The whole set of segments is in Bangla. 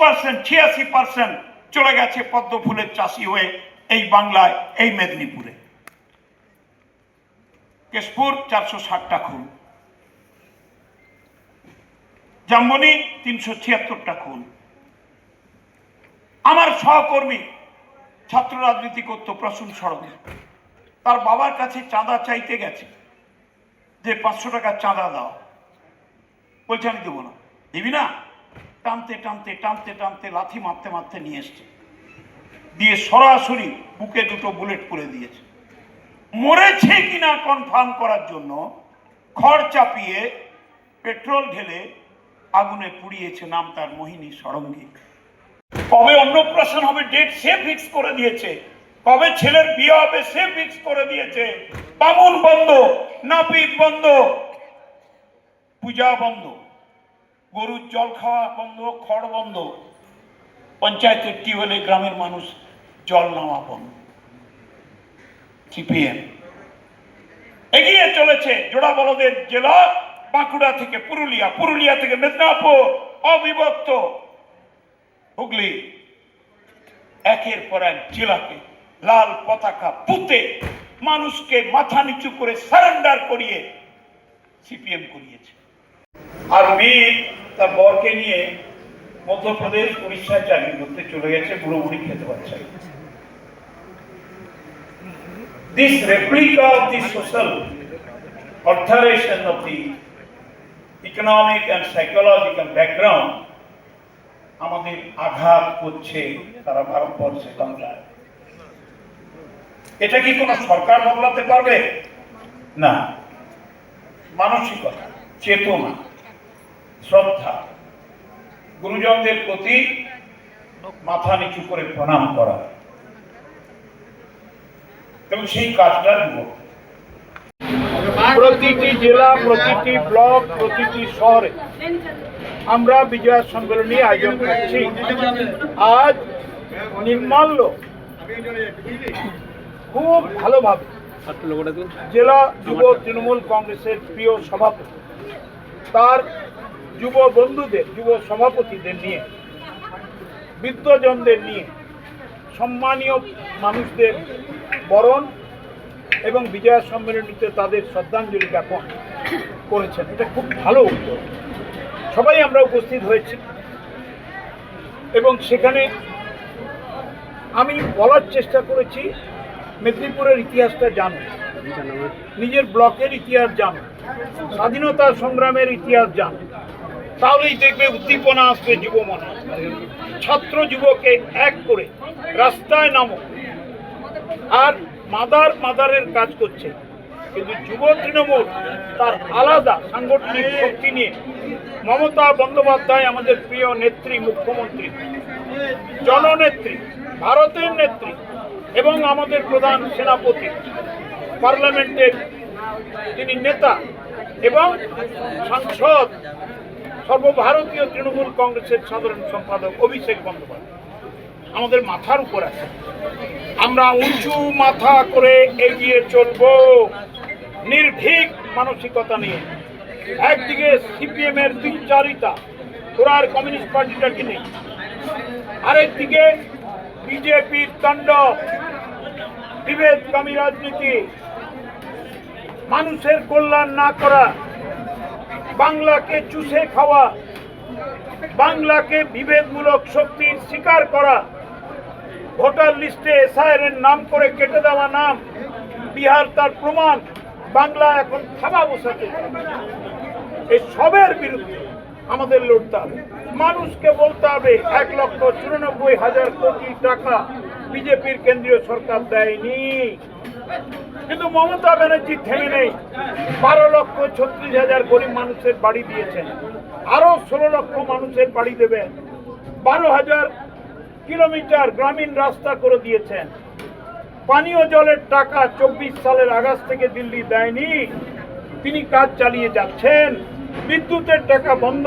পার্সেন্ট, ছিয়াশি পার্সেন্ট চলে গেছে পদ্ম ফুলের চাষি হয়ে এই বাংলায়, এই মেদিনীপুরে। কেশপুর চারশো ষাটটা খুন। জাম্বনি তিনশো ছিয়াত্তরটা খুন। আমার সহকর্মী ছাত্র রাজনীতি করতো প্রসূন সড়কে তার বাবার কাছে চাঁদা চাইতে গেছে যে পাঁচশো টাকা চাঁদা দাও। বলছে, আমি দেবো না। দিবি না? টানতে টানতে টানতে টানতে লাথি মারতে মারতে নিয়ে এসছে। দিয়ে সরাসরি বুকে দুটো বুলেট করে দিয়েছে। মরেছে কিনা কনফার্ম করার জন্য খড় চাপিয়ে পেট্রোল ঢেলে আগুনে পুড়িয়েছে নাম তার মোহিনী সরঙ্গী। কবে অন্নপ্রাশন হবে ডেট সে ফিক্স করে দিয়েছে। কবে ছেলের বিয়ে হবে সে ফিক্স করে দিয়েছে। বামুন বন্ধ, নাপিত বন্ধ, পূজা বন্ধ। গরুর জল খাওয়া বন্ধ, খড় বন্ধ। পঞ্চায়েতের টিউবওয়েলে গ্রামের মানুষ জল নেওয়া বন্ধ। সিপিএম। এগিয়ে চলেছে জোড়া বলদের জেলা, বাঁকুড়া থেকে পুরুলিয়া পুরুলিয়া থেকে মেদিনীপুর, অবিভক্ত হুগলি। একের পর এক জেলাকে লাল পতাকা পুঁতে মানুষকে মাথা নিচু করে সারেন্ডার করিয়ে সিপিএম করিয়েছে। আর মেয়ে তার বরকে নিয়ে মধ্যপ্রদেশ উড়িষ্যায় চাকরি করতে চলে গেছে, বুড়ি খেতে পারছে। This replica of the social alteration of আমাদের আঘাত করছে তারা ভারতবর্ষে বাংলায়। এটা কি কোনো সরকার বদলাতে পারবে? না। মানসিকতা, চেতনা। শ্রদ্ধা। গুরুজনদের প্রতি মাথা নিচু করে প্রণাম করা। এবং সেই কাজটা প্রতিটি জেলা, প্রতিটি ব্লক, প্রতিটি শহরে আমরা বিজয়া সম্মেলনী আয়োজন করছি। আজ নির্মাল্য খুব ভালোভাবে জেলা যুব তৃণমূল কংগ্রেসের প্রিয় সভাপতি, তার যুব বন্ধুদের যুব সভাপতিদের নিয়ে বৃদ্ধজনদের নিয়ে সম্মানীয় মানুষদের বরণ এবং বিজয়া সম্মেলনীতে তাদের শ্রদ্ধাঞ্জলি জ্ঞাপন করেছেন। এটা খুব ভালো উদ্যোগ। সবাই আমরা উপস্থিত হয়েছি এবং সেখানে আমি বলার চেষ্টা করেছি মেদিনীপুরের ইতিহাসটা জানো নিজের ব্লকের ইতিহাস জানো স্বাধীনতা সংগ্রামের ইতিহাস জানো তাহলেই দেখবে উদ্দীপনা আসবে যুব মনে। ছাত্র যুবকে এক করে রাস্তায় নামো। আর মাদার মাদারের কাজ করছে। কিন্তু যুব তৃণমূল তার আলাদা সাংগঠনিক শক্তি নিয়ে। মমতা বন্দ্যোপাধ্যায় আমাদের প্রিয় নেত্রী, মুখ্যমন্ত্রী, জননেত্রী, ভারতের নেত্রী এবং আমাদের প্রধান সেনাপতি, পার্লামেন্টের তিনি নেতা এবং সাংসদ। সর্বভারতীয় তৃণমূল কংগ্রেসের সাধারণ সম্পাদক অভিষেক বন্দ্যোপাধ্যায়। আমাদের মাথার উপর আছে। আমরা উঁচু মাথা করে এগিয়ে চলব। নির্ভীক মানসিকতা নিয়ে। একদিকে সিপিএম এর বিচারিতা ওরা কমিউনিস্ট পার্টিটাকে নেই? আরেকদিকে বিজেপির দণ্ড বিভেদকামী রাজনীতি। মানুষের কল্যাণ না করা বাংলাকে চুষে খাওয়া, বাংলাকে বিভেদমূলক শক্তির শিকার করা, ভোটার লিস্টে এসআইআর এর নাম করে কেটে দেওয়া নাম, বিহার তার প্রমাণ, বাংলা এখন থাবা বসাতে। এই সবের বিরুদ্ধে আমাদের লড়তে হবে। মানুষকে বলতে হবে, এক লক্ষ চুরানব্বই হাজার কোটি টাকা বিজেপির কেন্দ্রীয় সরকার দেয়নি। কিন্তু মমতা ব্যানার্জি থেমে নেই। বারো লক্ষ ছত্রিশ হাজার গরিব মানুষের বাড়ি দিয়েছেন। আরও ষোলো লক্ষ মানুষের বাড়ি দেবেন। বারো হাজার কিলোমিটার গ্রামীণ রাস্তা করে দিয়েছেন। পানীয় জলের টাকা চব্বিশ সালের আগস্ট থেকে দিল্লি দেয়নি। তিনি কাজ চালিয়ে যাচ্ছেন। বিদ্যুতের টাকা বন্ধ,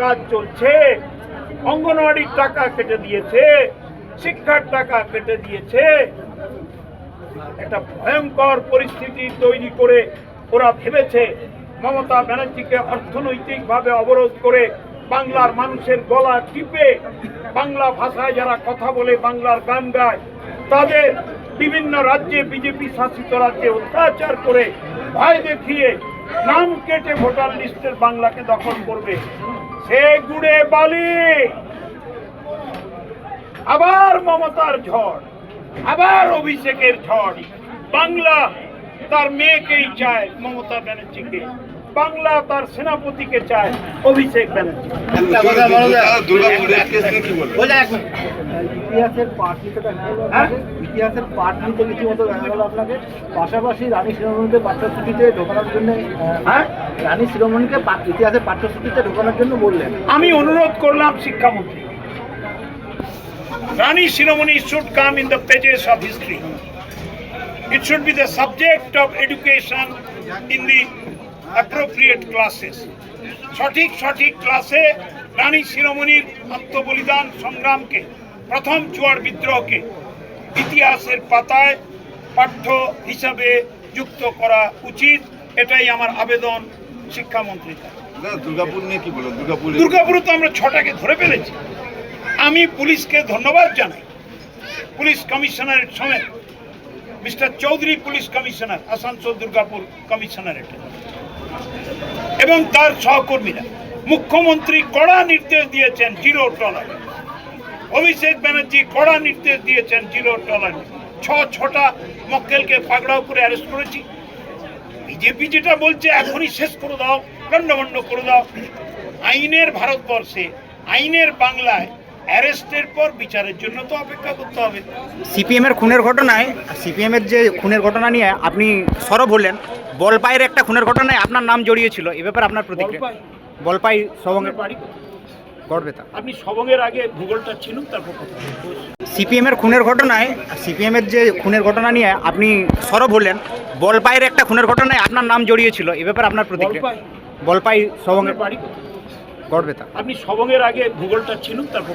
কাজ চলছে। অঙ্গনওয়াড়ির টাকা কেটে দিয়েছে। শিক্ষার টাকা কেটে দিয়েছে। একটা ভয়ঙ্কর পরিস্থিতি তৈরি করে ওরা ভেবেছে, মমতা ব্যানার্জিকে অর্থনৈতিকভাবে অবরোধ করে বাংলার মানুষের গলা টিপে বাংলা ভাষায় যারা কথা বলে, বাংলার গান গায়, তাদের বিভিন্ন রাজ্যে বিজেপি শাসিত রাজ্যে অত্যাচার করে ভয় দেখিয়ে নাম কেটে ভোটার লিস্টের বাংলাকে দখল করবে। সে গুড়ে বালি। আবার মমতার ঝড়। আবার অভিষেকের ঝড়। বাংলা তার মেয়েকেই চায় মমতা ব্যানার্জিকে। বাংলা তার সেনাপতিকে চায় অভিষেক ব্যানার্জি। দুর্গাপুরের কেস নিয়ে কি বলবেন ইতিহাসের পাঠ নিতে গেল হ্যাঁ? ইতিহাসের পাঠ নিতে রীতিমতো দেখা গেল আপনাকে। পাশাপাশি রানী শিরোমণিতে পাঠ্যসূচিতে ঢোকানোর জন্য হ্যাঁ? রানী শিরোমণিকে ইতিহাসের পাঠ্যসূচিতে ঢোকানোর জন্য বললেন। আমি অনুরোধ করলাম শিক্ষামন্ত্রী। Rani Shiromani should come in the pages of history it should be the subject of education in the appropriate classes সঠিক সঠিক ক্লাসে রানী শিরোমণির আত্মবলিদান সংগ্রামকে প্রথম জুয়ার বিদ্রোহকে ইতিহাসের পাতায় পাঠ্য হিসাবে যুক্ত করা উচিত। এটাই আমার আবেদন শিক্ষামন্ত্রীর কাছে। দুর্গাপুর নিয়ে কি বলবেন দুর্গাপুরে দুর্গাপুরে তো আমরা ছটাকে ধরে ফেলেছি। আমি পুলিশকে ধন্যবাদ জানাই। পুলিশ কমিশনারেট সমেত mister Chowdhury police commissioner, Asansol Durgapur commissionerate. এবং তার সহকর্মীরা, মুখ্যমন্ত্রী কড়া নির্দেশ দিয়েছেন জিরো টলার অভিষেক ব্যানার্জি কড়া নির্দেশ দিয়েছেন জিরো টলার ছ ছটা মক্কেলকে পাকড়াও করে অ্যারেস্ট করেছি। বিজেপি যেটা বলছে, এখনই শেষ করে দাও দণ্ডমণ্ড করে দাও। আইনের ভারতবর্ষে, আইনের বাংলায় অ্যারেস্টের পর বিচারের জন্য তো অপেক্ষা করতে হবে। সিপিএম এর খুনের ঘটনায় সিপিএম এর যে খুনের ঘটনা নিয়ে আপনি সরব হলেন বলপাইয়ের একটা খুনের ঘটনায় আপনার নাম জড়িয়েছিল এ ব্যাপারে আপনার প্রতিক্রিয়া? বলপাই? সবঙ্গের বাড়ি গড়বেতা আপনি সবঙ্গের আগে ভূগোলটা চিনুন তারপর সিপিএম এর খুনের ঘটনায় সিপিএম এর যে খুনের ঘটনা নিয়ে আপনি সরব হলেন বলপাইয়ের একটা খুনের ঘটনায় আপনার নাম জড়িয়েছিল এ ব্যাপারে আপনার প্রতিক্রিয়া? বলপাই? বলপাই সবঙ্গের বাড়ি গড়বেতা আপনি সবঙ্গের আগে ভূগোলটা ছিলুম তারপর।